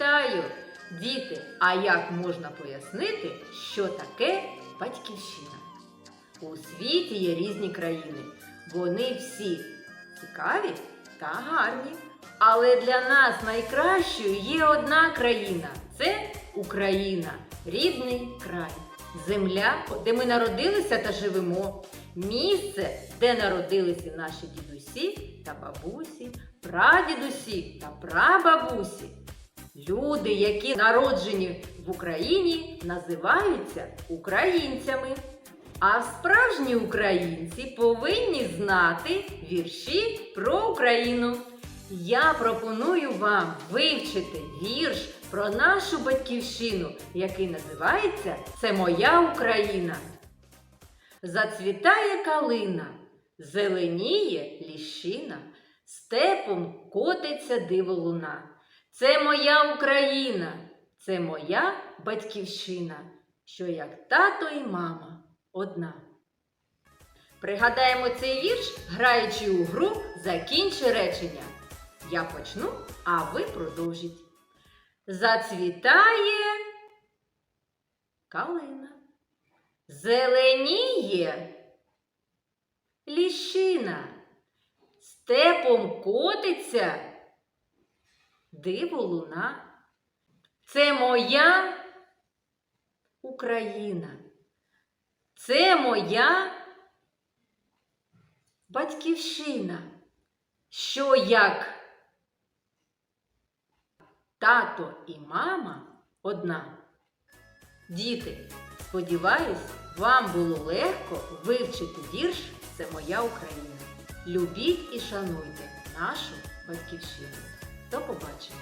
читаю. Діти, а як можна пояснити, що таке батьківщина? У світі є різні країни. Вони всі цікаві та гарні. Але для нас найкращою є одна країна це Україна, рідний край, земля, де ми народилися та живемо, місце, де народилися наші дідусі та бабусі, прадідусі та прабабусі. Люди, які народжені в Україні, називаються українцями. А справжні українці повинні знати вірші про Україну. Я пропоную вам вивчити вірш про нашу батьківщину, який називається Це моя Україна. Зацвітає калина, зеленіє ліщина, степом котиться диво луна. Це моя Україна, це моя батьківщина, що як тато і мама одна. Пригадаємо цей вірш, граючи у гру Закінчи речення. Я почну, а ви продовжіть. Зацвітає калина. Зеленіє ліщина. Степом котиться диво луна. Це моя Україна. Це моя батьківщина. Що як тато і мама одна. Діти, сподіваюсь, вам було легко вивчити вірш Це моя Україна. Любіть і шануйте нашу батьківщину. До побачення!